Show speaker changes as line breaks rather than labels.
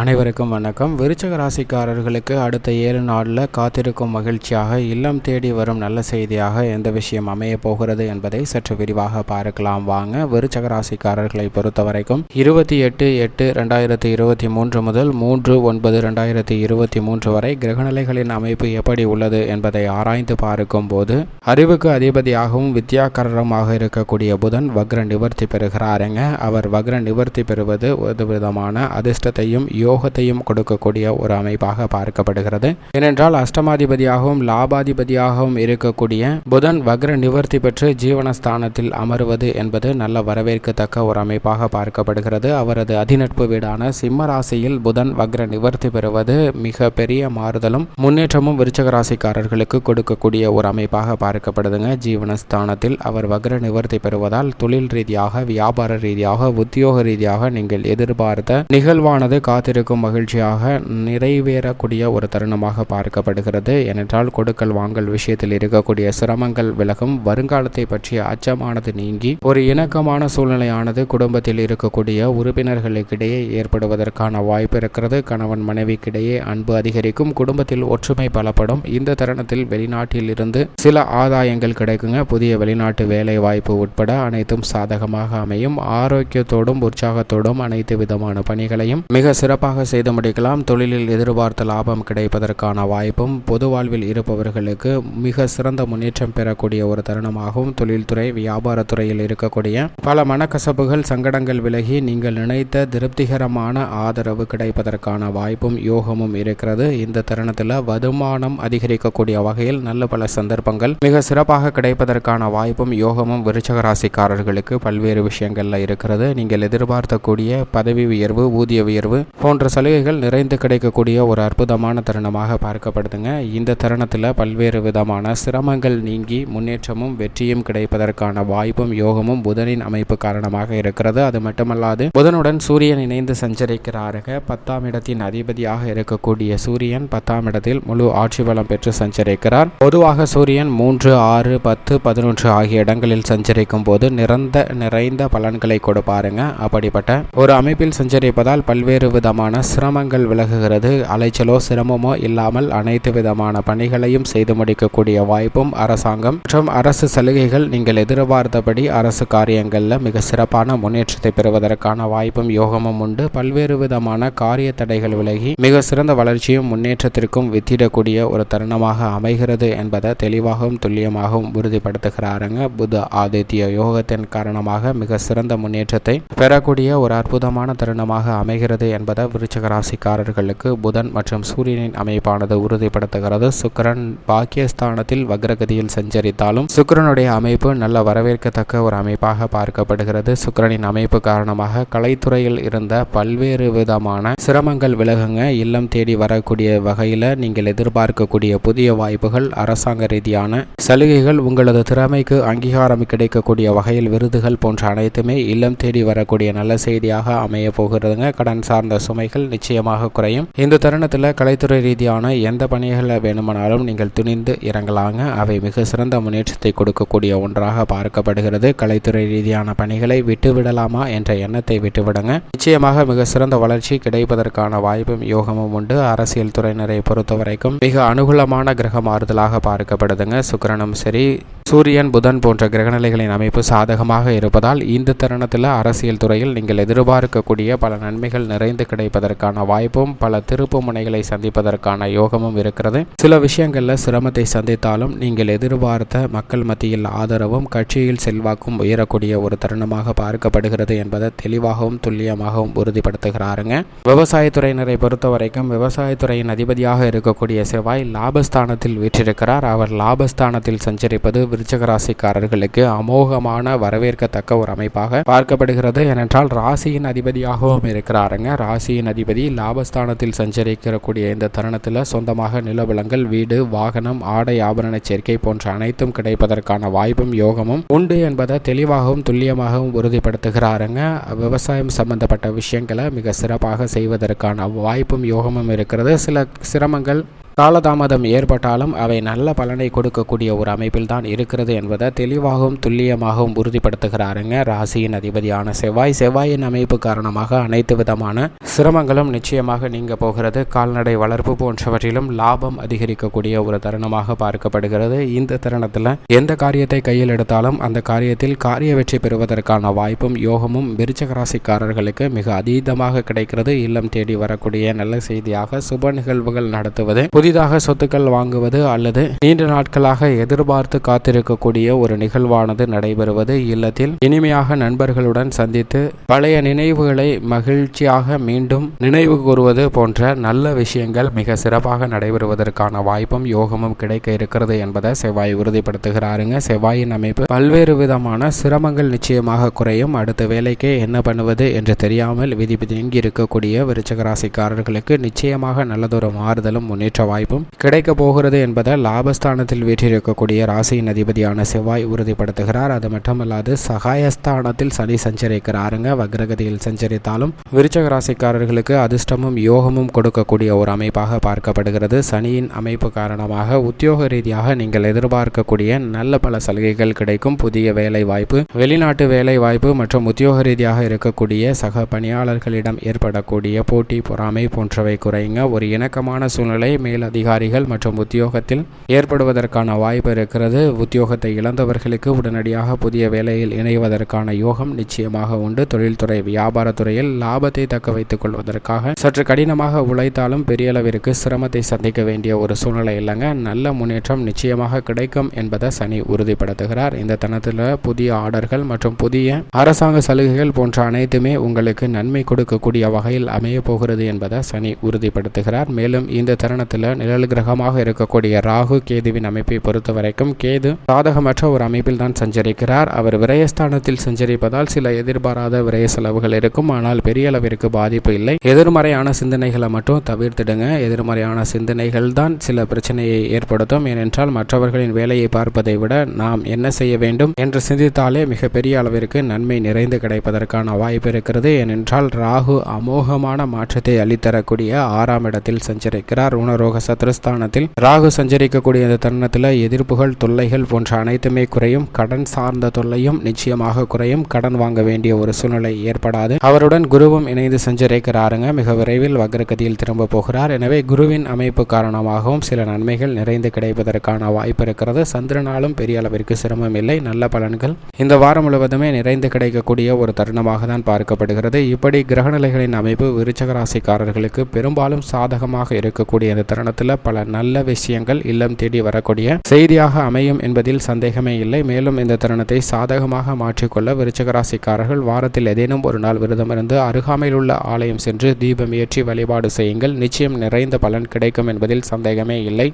அனைவருக்கும் வணக்கம். விருச்சக ராசிக்காரர்களுக்கு அடுத்த ஏழு நாளில் காத்திருக்கும் மகிழ்ச்சியாக இல்லம் தேடி வரும் நல்ல செய்தியாக எந்த விஷயம் அமைய போகிறது என்பதை சற்று விரிவாக பார்க்கலாம். வாங்க விருச்சக ராசிக்காரர்களை பொறுத்த வரைக்கும் இருபத்தி எட்டு எட்டு ரெண்டாயிரத்தி இருபத்தி மூன்று முதல் மூன்று ஒன்பது ரெண்டாயிரத்தி இருபத்தி மூன்று வரை கிரகநிலைகளின் அமைப்பு எப்படி உள்ளது என்பதை ஆராய்ந்து பார்க்கும் போது அறிவுக்கு அதிபதியாகவும் வித்யாகரமாக இருக்கக்கூடிய புதன் வக்ர நிவர்த்தி பெறுகிறாருங்க. அவர் வக்ர நிவர்த்தி பெறுவது ஒரு விதமான அதிர்ஷ்டத்தையும் யோகத்தையும் கொடுக்கக்கூடிய ஒரு அமைப்பாக பார்க்கப்படுகிறது. ஏனென்றால் அஷ்டமாதிபதியாகவும் லாபாதிபதியாகவும் இருக்கக்கூடிய புதன் வக்ர நிவர்த்தி பெற்று ஜீவனஸ்தானத்தில் அமருவது என்பது நல்ல வரவேற்கத்தக்க ஒரு அமைப்பாக பார்க்கப்படுகிறது. அவரது அதிநட்பு வீடான சிம்ம ராசியில் புதன் வக்ர நிவர்த்தி பெறுவது மிக பெரிய மாறுதலும் முன்னேற்றமும் விருச்சக ராசிக்காரர்களுக்கு கொடுக்கக்கூடிய ஒரு அமைப்பாக பார்க்கப்படுதுங்க. ஜீவனஸ்தானத்தில் அவர் வக்ர நிவர்த்தி பெறுவதால் தொழில் ரீதியாக வியாபார ரீதியாக உத்தியோக ரீதியாக நீங்கள் எதிர்பார்த்த நிகழ்வானது காத்து காத்திருக்கும் மகிழ்ச்சியாக நிறைவேறக்கூடிய ஒரு தருணமாக பார்க்கப்படுகிறது. ஏனென்றால் கொடுக்கல் வாங்கல் விஷயத்தில் இருக்கக்கூடிய சிரமங்கள் விலகும். வருங்காலத்தை பற்றிய அச்சமானது நீங்கி ஒரு இணக்கமான சூழ்நிலையானது குடும்பத்தில் இருக்கக்கூடிய உறுப்பினர்களுக்கிடையே ஏற்படுவதற்கான வாய்ப்பு இருக்கிறது. கணவன் மனைவிக்கிடையே அன்பு அதிகரிக்கும். குடும்பத்தில் ஒற்றுமை பலப்படும். இந்த தருணத்தில் வெளிநாட்டில் இருந்து சில ஆதாயங்கள் கிடைக்குங்க. புதிய வெளிநாட்டு வேலை வாய்ப்பு உட்பட அனைத்தும் சாதகமாக அமையும். ஆரோக்கியத்தோடும் உற்சாகத்தோடும் அனைத்து விதமான பணிகளையும் மிக சிறப்பு சிறப்பாக செய்து முடிக்கலாம். தொழிலில் எதிர்பார்த்த லாபம் கிடைப்பதற்கான வாய்ப்பும் பொது வாழ்வில் இருப்பவர்களுக்கு மிக சிறந்த முன்னேற்றம் பெறக்கூடிய ஒரு தருணமாகவும் தொழில்துறை வியாபாரத்துறையில் இருக்கக்கூடிய பல மனக்கசப்புகள் சங்கடங்கள் விலகி நீங்கள் நினைத்த திருப்திகரமான ஆதரவு கிடைப்பதற்கான வாய்ப்பும் யோகமும் இருக்கிறது. இந்த தருணத்தில் வருமானம் அதிகரிக்கக்கூடிய வகையில் நல்ல பல சந்தர்ப்பங்கள் மிக சிறப்பாக கிடைப்பதற்கான வாய்ப்பும் யோகமும் விருச்சக ராசிக்காரர்களுக்கு பல்வேறு விஷயங்கள்ல இருக்கிறது. நீங்கள் எதிர்பார்த்தக்கூடிய பதவி உயர்வு ஊதிய உயர்வு போன்ற சலுகைகள் நிறைந்து கிடைக்கக்கூடிய ஒரு அற்புதமான தருணமாக பார்க்கப்படுதுங்க. இந்த தருணத்தில் பல்வேறு விதமான சிரமங்கள் நீங்கி முன்னேற்றமும் வெற்றியும் கிடைப்பதற்கான வாய்ப்பும் யோகமும் புதனின் அமைப்பு காரணமாக இருக்கிறது. அது மட்டுமல்லாது புதனுடன் சூரியன் இணைந்து சஞ்சரிக்கிறாருங்க. பத்தாம் இடத்தின் அதிபதியாக இருக்கக்கூடிய சூரியன் பத்தாம் இடத்தில் முழு ஆட்சி பலம் பெற்று சஞ்சரிக்கிறார். பொதுவாக சூரியன் மூன்று ஆறு பத்து பதினொன்று ஆகிய இடங்களில் சஞ்சரிக்கும் போது நிறந்த நிறைந்த பலன்களை கொடுப்பாருங்க. அப்படிப்பட்ட ஒரு அமைப்பில் சஞ்சரிப்பதால் பல்வேறு விதமான விதமான சிரமங்கள் விலகுகிறது. அலைச்சலோ சிரமமோ இல்லாமல் அனைத்து விதமான பணிகளையும் செய்து முடிக்கக்கூடிய வாய்ப்பும் அரசாங்கம் மற்றும் அரசு சலுகைகள் நீங்கள் எதிர்பார்த்தபடி அரசு காரியங்களில் மிக சிறப்பான முன்னேற்றத்தை பெறுவதற்கான வாய்ப்பும் யோகமும் உண்டு. பல்வேறு விதமான காரிய தடைகள் விலகி மிக சிறந்த வளர்ச்சியும் முன்னேற்றத்திற்கும் வித்திடக்கூடிய ஒரு தருணமாக அமைகிறது என்பதை தெளிவாகவும் துல்லியமாகவும் உறுதிப்படுத்துகிறாருங்க. புத ஆதித்ய யோகத்தின் காரணமாக மிக சிறந்த முன்னேற்றத்தை பெறக்கூடிய ஒரு அற்புதமான தருணமாக அமைகிறது என்பதை விருச்சக ராசிக்காரர்களுக்கு புதன் மற்றும் சூரியனின் அமைப்பானது உறுதிப்படுத்துகிறது. சுக்கரன் பாக்கியஸ்தானத்தில் வக்ரகதியில் சஞ்சரித்தாலும் சுக்கரனுடைய அமைப்பு நல்ல வரவேற்கத்தக்க ஒரு அமைப்பாக பார்க்கப்படுகிறது. சுக்கரனின் அமைப்பு காரணமாக கலைத்துறையில் இருந்த பல்வேறு விதமான சிரமங்கள் விலகுங்க. இல்லம் தேடி வரக்கூடிய வகையில் நீங்கள் எதிர்பார்க்கக்கூடிய புதிய வாய்ப்புகள் அரசாங்க ரீதியான சலுகைகள் உங்களது திறமைக்கு அங்கீகாரம் கிடைக்கக்கூடிய வகையில் விருதுகள் போன்ற அனைத்துமே இல்லம் தேடி வரக்கூடிய நல்ல செய்தியாக அமைய போகிறதுங்க. கடன் சார்ந்த சுமை சுமைகள் நிச்சயமாக குறையும். இந்த தருணத்தில் கலைத்துறை ரீதியான எந்த பணிகளை வேணுமானாலும் நீங்கள் துணிந்து இறங்கலாங்க. அவை மிக சிறந்த முன்னேற்றத்தை கொடுக்கக்கூடிய ஒன்றாக பார்க்கப்படுகிறது. கலைத்துறை ரீதியான பணிகளை விட்டுவிடலாமா என்ற எண்ணத்தை விட்டுவிடுங்க. நிச்சயமாக மிக சிறந்த வளர்ச்சி கிடைப்பதற்கான வாய்ப்பும் யோகமும் உண்டு. அரசியல் துறையினரை பொறுத்த வரைக்கும் மிக அனுகூலமான கிரக மாறுதலாக பார்க்கப்படுதுங்க. சுக்கரனும் சரி சூரியன் புதன் போன்ற கிரகநிலைகளின் அமைப்பு சாதகமாக இருப்பதால் இந்த தருணத்தில் அரசியல் துறையில் நீங்கள் எதிர்பார்க்கக்கூடிய பல நன்மைகள் நிறைந்து கிடைப்பதற்கான வாய்ப்பும் பல திருப்பு முனைகளை சந்திப்பதற்கான யோகமும் இருக்கிறது. சில விஷயங்களில் சிரமத்தை சந்தித்தாலும் நீங்கள் எதிர்பார்த்த மக்கள் மத்தியில் ஆதரவும் கட்சியில் செல்வாக்கும் உயரக்கூடிய ஒரு தருணமாக பார்க்கப்படுகிறது என்பதை தெளிவாகவும் துல்லியமாகவும் உறுதிப்படுத்துகிறாருங்க. விவசாயத்துறையினரை பொறுத்த வரைக்கும் விவசாயத்துறையின் அதிபதியாக இருக்கக்கூடிய செவ்வாய் லாபஸ்தானத்தில் வீற்றிருக்கிறார். அவர் லாபஸ்தானத்தில் சஞ்சரிப்பது விருச்சக ராசிக்காரர்களுக்கு அமோகமான வரவேற்கத்தக்க ஒரு அமைப்பாக பார்க்கப்படுகிறது. ஏனென்றால் ராசியின் அதிபதியாகவும் இருக்கிறாருங்க. ராசியின் அதிபதி லாபஸ்தானத்தில் சஞ்சரிக்கக்கூடிய இந்த தருணத்தில் சொந்தமாக நிலவளங்கள் வீடு வாகனம் ஆடை ஆபரண சேர்க்கை போன்ற அனைத்தும் கிடைப்பதற்கான வாய்ப்பும் யோகமும் உண்டு என்பதை தெளிவாகவும் துல்லியமாகவும் உறுதிப்படுத்துகிறாருங்க. விவசாயம் சம்பந்தப்பட்ட விஷயங்களை மிக சிறப்பாக செய்வதற்கான வாய்ப்பும் யோகமும் இருக்கிறது. சில சிரமங்கள் காலதாமதம் ஏற்பட்டாலும் அவை நல்ல பலனை கொடுக்கக்கூடிய ஒரு அமைப்பில் தான் இருக்கிறது என்பதை தெளிவாகவும் துல்லியமாகவும் உறுதிப்படுத்துகிறாருங்க ராசியின் அதிபதியான செவ்வாய். செவ்வாயின் அமைப்பு காரணமாக அனைத்து விதமான சிரமங்களும் நிச்சயமாக நீங்க போகிறது. கால்நடை வளர்ப்பு போன்றவற்றிலும் லாபம் அதிகரிக்கக்கூடிய ஒரு தருணமாக பார்க்கப்படுகிறது. இந்த தருணத்தில் எந்த காரியத்தை கையில் எடுத்தாலும் அந்த காரியத்தில் காரிய வெற்றி பெறுவதற்கான வாய்ப்பும் யோகமும் விருச்சக ராசிக்காரர்களுக்கு மிக அதீதமாக கிடைக்கிறது. இல்லம் தேடி வரக்கூடிய நல்ல செய்தியாக சுப நிகழ்வுகள் நடத்துவது புதிதாக சொத்துக்கள் வாங்குவது அல்லது நீண்ட நாட்களாக எதிர்பார்த்து காத்திருக்கக்கூடிய ஒரு நிகழ்வானது நடைபெறுவது இல்லத்தில் இனிமையாக நண்பர்களுடன் சந்தித்து பழைய நினைவுகளை மகிழ்ச்சியாக மீண்டும் நினைவு கூறுவது போன்ற நல்ல விஷயங்கள் மிக சிறப்பாக நடைபெறுவதற்கான வாய்ப்பும் யோகமும் கிடைக்க இருக்கிறது என்பதை செவ்வாய் உறுதிப்படுத்துகிறாருங்க. செவ்வாயின் அமைப்பு பல்வேறு விதமான சிரமங்கள் நிச்சயமாக குறையும். அடுத்த வேலைக்கே என்ன பண்ணுவது என்று தெரியாமல் விதி பிதுங்கி இருக்கக்கூடிய விருச்சக ராசிக்காரர்களுக்கு நிச்சயமாக நல்லதொரு மாறுதலும் முன்னேற்ற வாய்ப்பும் கிடைக்க போகிறது என்பதை லாபஸ்தானத்தில் வீற்றிருக்கக்கூடிய ராசியின் அதிபதியான செவ்வாய் உறுதிப்படுத்துகிறார். அது மட்டுமல்லாது சகாயஸ்தானத்தில் சனி சஞ்சரிக்கிறாருங்க. வக்ரகதியில் சஞ்சரித்தாலும் விருச்சக ராசிக்காரர்களுக்கு அதிர்ஷ்டமும் யோகமும் கொடுக்கக்கூடிய ஒரு அமைப்பாக பார்க்கப்படுகிறது. சனியின் அமைப்பு காரணமாக உத்தியோக ரீதியாக நீங்கள் எதிர்பார்க்கக்கூடிய நல்ல பல சலுகைகள் கிடைக்கும். புதிய வேலை வாய்ப்பு வெளிநாட்டு வேலை வாய்ப்பு மற்றும் உத்தியோக ரீதியாக இருக்கக்கூடிய சக பணியாளர்களிடம் ஏற்படக்கூடிய போட்டி பொறாமை போன்றவை குறைங்க ஒரு இணக்கமான சூழ்நிலை மேலதிகாரிகள் மற்றும் உத்தியோகத்தில் ஏற்படுவதற்கான வாய்ப்பு இருக்கிறது. உத்தியோகத்தை இழந்தவர்களுக்கு உடனடியாக புதிய வேலையில் இணைவதற்கான யோகம் நிச்சயமாக உண்டு. தொழில்துறை வியாபாரத்துறையில் லாபத்தை தக்க வைத்துக் கொள்வதற்காக சற்று கடினமாக உழைத்தாலும் பெரிய அளவிற்கு சிரமத்தை சந்திக்க வேண்டிய ஒரு சூழ்நிலை இல்லைங்க. நல்ல முன்னேற்றம் நிச்சயமாக கிடைக்கும் என்பதை சனி உறுதிப்படுத்துகிறார். இந்த தனத்தில் புதிய ஆர்டர்கள் மற்றும் புதிய அரசாங்க சலுகைகள் போன்ற அனைத்துமே உங்களுக்கு நன்மை கொடுக்கக்கூடிய வகையில் அமைய போகிறது என்பதை சனி உறுதிப்படுத்துகிறார். மேலும் இந்த தருணத்தில் நிழல் கிரகமாக இருக்கக்கூடிய ராகு கேதுவின் அமைப்பை பொறுத்த வரைக்கும் கேது சாதகமற்ற ஒரு அமைப்பில் தான் சஞ்சரிக்கிறார். அவர் விரயஸ்தானத்தில் சஞ்சரிப்பதால் சில எதிர்பாராத விரய செலவுகள் இருக்கும். ஆனால் பெரிய அளவிற்கு பாதிப்பு இல்லை. எதிர்மறையான சிந்தனைகளை மட்டும் தவிர்த்திடுங்க. எதிர்மறையான சிந்தனைகள் தான் சில பிரச்சனையை ஏற்படுத்தும். ஏனென்றால் மற்றவர்களின் வேலையை பார்ப்பதை விட நாம் என்ன செய்ய வேண்டும் என்று சிந்தித்தாலே மிகப்பெரிய அளவிற்கு நன்மை நிறைந்து கிடைப்பதற்கான வாய்ப்பு இருக்கிறது. ஏனென்றால் ராகு அமோகமான மாற்றத்தை அளித்தரக்கூடிய ஆறாம் இடத்தில் சஞ்சரிக்கிறார். உணரோக சத்ருஸ்தானத்தில் ராகு சஞ்சரிக்கக்கூடிய இந்த தருணத்தில் எதிர்ப்புகள் தொல்லைகள் போன்ற அனைத்துமே குறையும். கடன் சார்ந்த தொல்லையும் நிச்சயமாக குறையும். கடன் வாங்க வேண்டிய ஒரு சூழ்நிலை ஏற்படாது. அவருடன் குருவும் இணைந்து சஞ்சரிக்கிறாருங்க. மிக விரைவில் வக்ரகதியில் திரும்ப போகிறார். எனவே குருவின் அமைப்பு காரணமாகவும் சில நன்மைகள் நிறைந்து கிடைப்பதற்கான வாய்ப்பு இருக்கிறது. சந்திரனாலும் பெரிய அளவிற்கு சிரமம் இல்லை. நல்ல பலன்கள் இந்த வாரம் முழுவதுமே நிறைந்து கிடைக்கக்கூடிய ஒரு தருணமாக தான் பார்க்கப்படுகிறது. இப்படி கிரகநிலைகளின் அமைப்பு விருச்சக ராசிக்காரர்களுக்கு பெரும்பாலும் சாதகமாக இருக்கக்கூடிய இந்த தருணத்தில் பல நல்ல விஷயங்கள் இல்லம் தேடி வரக்கூடிய செய்தியாக அமையும் என்பதில் சந்தேகமே இல்லை. மேலும் இந்த தருணத்தை சாதகமாக மாற்றிக்கொள்ள விருச்சகராசிக்காரர்கள் வாரத்தில் ஏதேனும் ஒரு நாள் விரதமிருந்து அருகாமையில் உள்ள ஆலயம் சென்று தீபம் ஏற்றி வழிபாடு செய்யுங்கள். நிச்சயம் நிறைந்த பலன் கிடைக்கும் என்பதில் சந்தேகமே இல்லை.